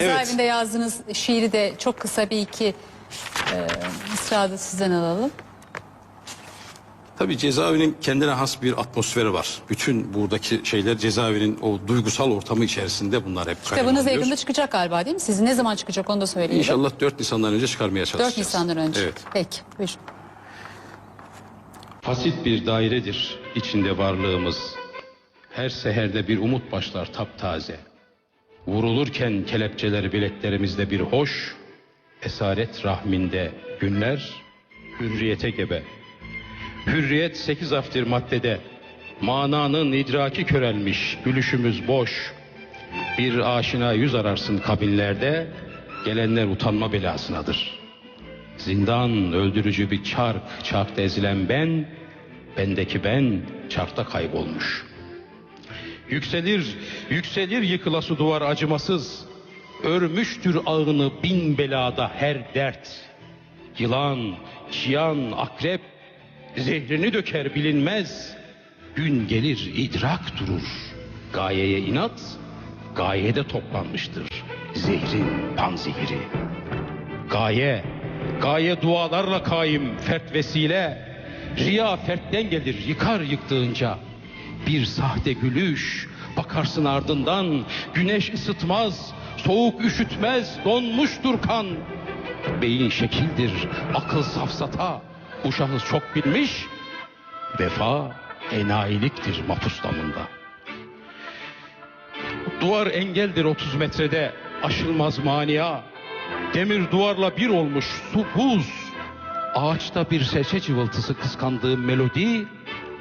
Evet. Cezaevinde yazdığınız şiiri de çok kısa bir iki e, mısra da sizden alalım. Tabii cezaevinin kendine has bir atmosferi var. Bütün buradaki şeyler cezaevinin o duygusal ortamı içerisinde bunlar hep Kitabınız kaydediliyor. yakında çıkacak galiba değil mi? Sizin ne zaman çıkacak onu da söyleyelim. İnşallah 4 Nisan'dan önce çıkarmaya çalışacağız. 4 Nisan'dan önce. Evet. Peki. Buyurun. Fasit bir dairedir içinde varlığımız. Her seherde bir umut başlar taptaze. Vurulurken kelepçeler bileklerimizde bir hoş, esaret rahminde günler hürriyete gebe. Hürriyet sekiz haftir maddede, mananın idraki körelmiş, gülüşümüz boş. Bir aşina yüz ararsın kabinlerde, gelenler utanma belasınadır. Zindan öldürücü bir çark, çarkta ezilen ben, bendeki ben çarkta kaybolmuş. Yükselir, yükselir yıkılası duvar acımasız. Örmüştür ağını bin belada her dert. Yılan, çiyan, akrep zehrini döker bilinmez. Gün gelir idrak durur. Gayeye inat, gayede toplanmıştır. Zehrin panzehiri. Gaye, gaye dualarla kaim, fert vesile. Riya fertten gelir, yıkar yıktığınca. Bir sahte gülüş, bakarsın ardından. Güneş ısıtmaz, soğuk üşütmez, donmuştur kan. Beyin şekildir, akıl safsata. Uşağız çok bilmiş, vefa enayiliktir mapus damında. Duvar engeldir 30 metrede, aşılmaz mania. Demir duvarla bir olmuş su buz. Ağaçta bir serçe cıvıltısı kıskandığı melodi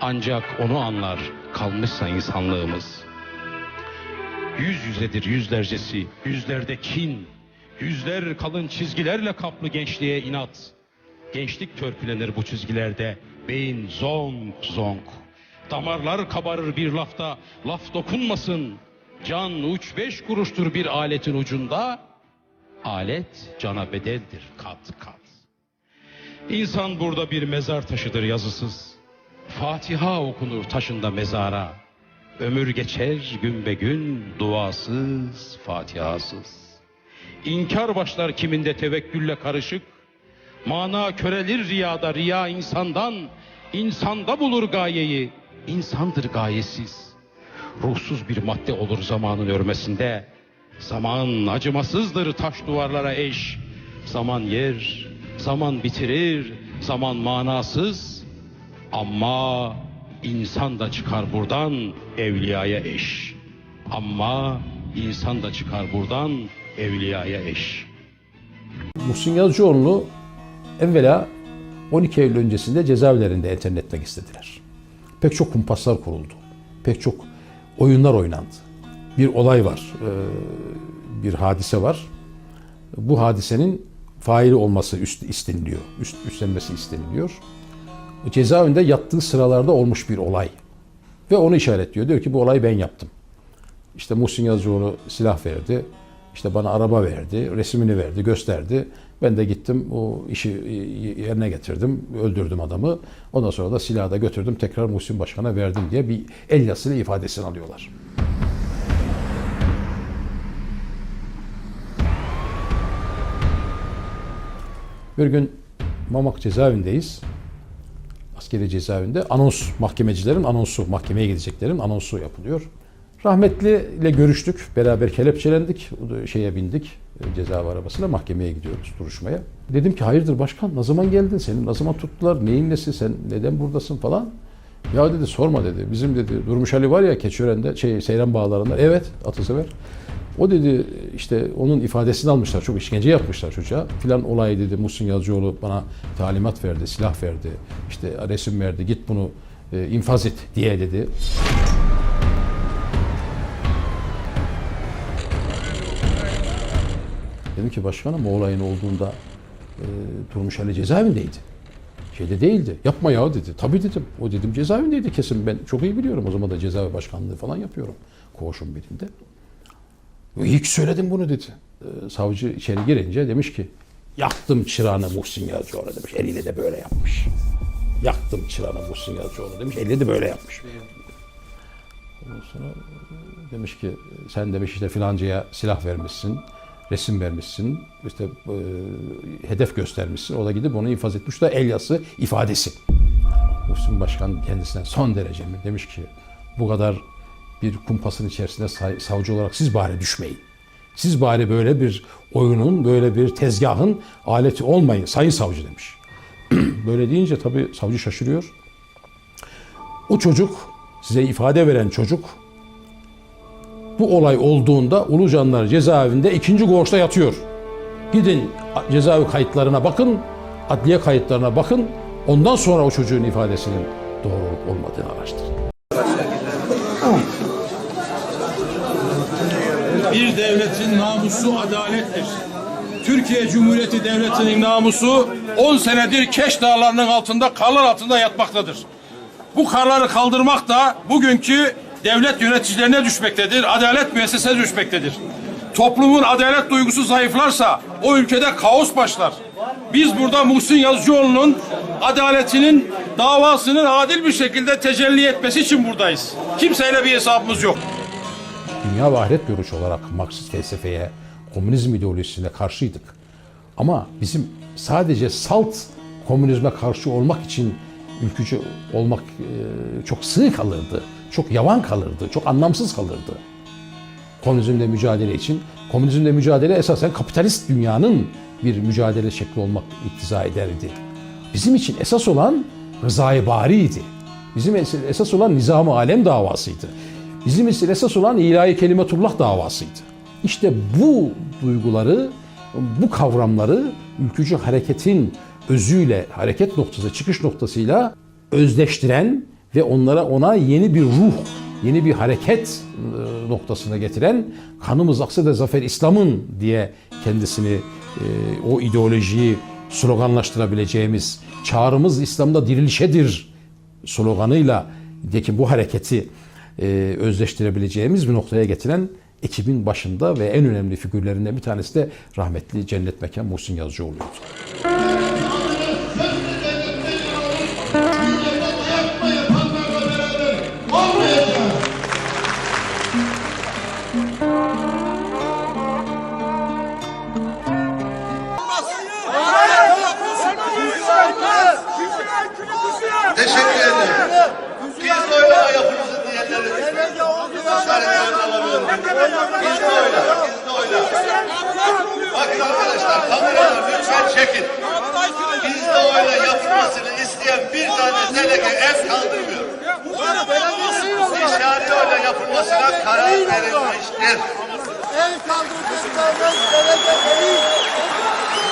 ancak onu anlar kalmışsa insanlığımız. Yüz yüzedir yüzlercesi, yüzlerde kin, yüzler kalın çizgilerle kaplı gençliğe inat. Gençlik törpülenir bu çizgilerde, beyin zonk zonk. Damarlar kabarır bir lafta, laf dokunmasın. Can uç beş kuruştur bir aletin ucunda, alet cana bedeldir kat kat. İnsan burada bir mezar taşıdır yazısız. Fatiha okunur taşında mezara. Ömür geçer gün be gün duasız, fatihasız. İnkar başlar kiminde tevekkülle karışık. Mana körelir riyada, riya insandan. insanda bulur gayeyi, insandır gayesiz. Ruhsuz bir madde olur zamanın örmesinde. Zaman acımasızdır taş duvarlara eş. Zaman yer, zaman bitirir, zaman manasız. Ama insan da çıkar buradan evliyaya eş. Ama insan da çıkar buradan evliyaya eş. Muhsin Yazıcıoğlu'nu evvela 12 Eylül öncesinde cezaevlerinde enter etmek istediler. Pek çok kumpaslar kuruldu. Pek çok oyunlar oynandı. Bir olay var, e, bir hadise var. Bu hadisenin faili olması üst, isteniliyor, üst, üstlenmesi isteniliyor. Cezaevinde yattığı sıralarda olmuş bir olay. Ve onu işaretliyor. Diyor ki bu olayı ben yaptım. İşte Muhsin Yazıcıoğlu silah verdi. İşte bana araba verdi, resmini verdi, gösterdi. Ben de gittim o işi yerine getirdim, öldürdüm adamı. Ondan sonra da silahı da götürdüm tekrar Muhsin Başkan'a verdim diye bir el yazılı ifadesini alıyorlar. Bir gün Mamak cezaevindeyiz. Askeri cezaevinde anons, mahkemecilerin anonsu, mahkemeye gideceklerin anonsu yapılıyor. Rahmetli ile görüştük, beraber kelepçelendik, şeye bindik, e, cezaevi arabasına mahkemeye gidiyoruz duruşmaya. Dedim ki hayırdır başkan, ne zaman geldin, seni ne zaman tuttular, neyin nesi, sen neden buradasın falan. Ya dedi sorma dedi, bizim dedi Durmuş Ali var ya Keçiören'de, şey Seyran Bağları'nda, evet Atasever. O dedi işte onun ifadesini almışlar, çok işkence yapmışlar çocuğa. Filan olay dedi Muhsin Yazıcıoğlu bana talimat verdi, silah verdi, işte resim verdi, git bunu e, infaz et diye dedi. Dedim ki başkanım o olayın olduğunda e, Durmuş Ali cezaevindeydi. Şeyde değildi. Yapma ya dedi. Tabii dedim. O dedim cezaevindeydi kesin. Ben çok iyi biliyorum. O zaman da cezaevi başkanlığı falan yapıyorum. Koğuşun birinde. Ki söyledim bunu dedi. E, savcı içeri girince demiş ki yaktım çırağını Muhsin Yazıcıoğlu demiş. Eliyle de böyle yapmış. Yaktım çırağını Muhsin Yazıcıoğlu demiş. Eliyle de böyle yapmış. Ondan sonra demiş ki sen demiş işte filancaya silah vermişsin. resim vermişsin, işte e, hedef göstermişsin. O da gidip onu infaz etmiş. Da el yazısı ifadesi. Muhsin Başkan kendisine son derece mi demiş ki bu kadar bir kumpasın içerisinde savcı olarak siz bari düşmeyin. Siz bari böyle bir oyunun, böyle bir tezgahın aleti olmayın sayın savcı demiş. böyle deyince tabii savcı şaşırıyor. O çocuk, size ifade veren çocuk bu olay olduğunda Ulucanlar cezaevinde ikinci koğuşta yatıyor. Gidin cezaevi kayıtlarına bakın, adliye kayıtlarına bakın. Ondan sonra o çocuğun ifadesinin doğru olup olmadığını araştırın. Devletin namusu adalettir. Türkiye Cumhuriyeti Devleti'nin namusu 10 senedir Keş Dağları'nın altında karlar altında yatmaktadır. Bu karları kaldırmak da bugünkü devlet yöneticilerine düşmektedir. Adalet müessesesine düşmektedir. Toplumun adalet duygusu zayıflarsa o ülkede kaos başlar. Biz burada Muhsin Yazıcıoğlu'nun adaletinin davasının adil bir şekilde tecelli etmesi için buradayız. Kimseyle bir hesabımız yok. Dünya ve ahiret görüşü olarak Marksist felsefeye, komünizm ideolojisine karşıydık. Ama bizim sadece salt komünizme karşı olmak için ülkücü olmak e, çok sığ kalırdı, çok yavan kalırdı, çok anlamsız kalırdı. Komünizmle mücadele için, komünizmle mücadele esasen kapitalist dünyanın bir mücadele şekli olmak iktiza ederdi. Bizim için esas olan rızayı bariydi. Bizim es- esas olan nizam-ı alem davasıydı. Bizim için esas olan ilahi kelimetullah davasıydı. İşte bu duyguları, bu kavramları ülkücü hareketin özüyle, hareket noktası, çıkış noktasıyla özdeştiren ve onlara ona yeni bir ruh, yeni bir hareket e, noktasına getiren kanımız aksa da zafer İslam'ın diye kendisini e, o ideolojiyi sloganlaştırabileceğimiz çağrımız İslam'da dirilişedir sloganıyla ki bu hareketi e, özleştirebileceğimiz bir noktaya getiren ekibin başında ve en önemli figürlerinden bir tanesi de rahmetli cennet mekan Muhsin Yazıcıoğlu'ydu. Teşekkür işaretlerini alamıyorum. Biz de oyla, biz de oyla. Bakın arkadaşlar kameralar lütfen çekin. Biz de oyla yapılmasını isteyen bir tane delege el kaldırmıyor. İşaret oyla yapılmasına karar verilmiştir. El kaldırıcısı devlet, devlet değil.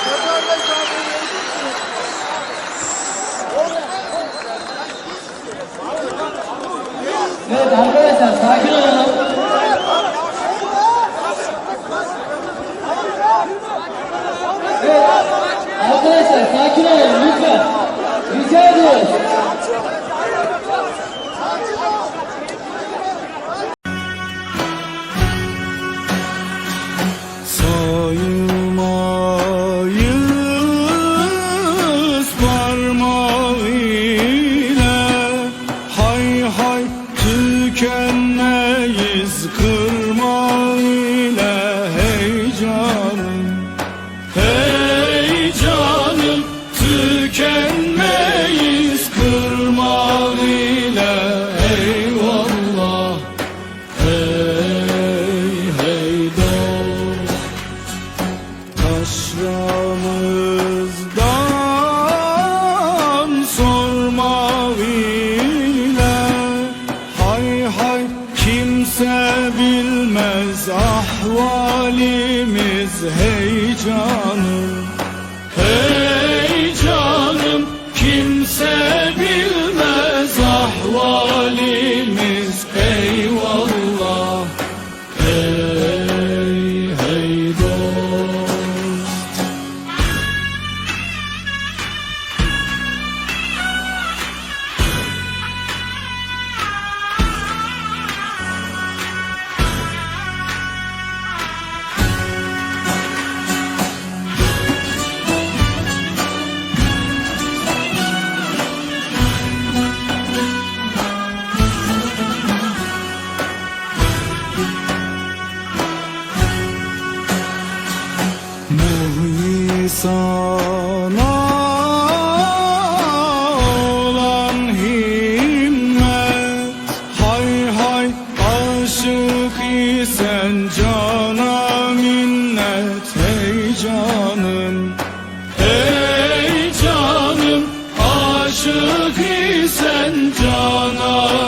Vatandaş kaldırıcısı. Evet arkadaşlar sakin olalım. Evet arkadaşlar sakin olalım lütfen. Tükenmeyiz kırmağı ile hey canım hey canım tükenmeyiz kırmağı ile eyvallah. Hey hey dost Taşramızdan bilmez ahvalimiz eyvallah insana olan himmet. Hay hay aşık isen cana minnet. Hey canım Hey canım aşık isen cana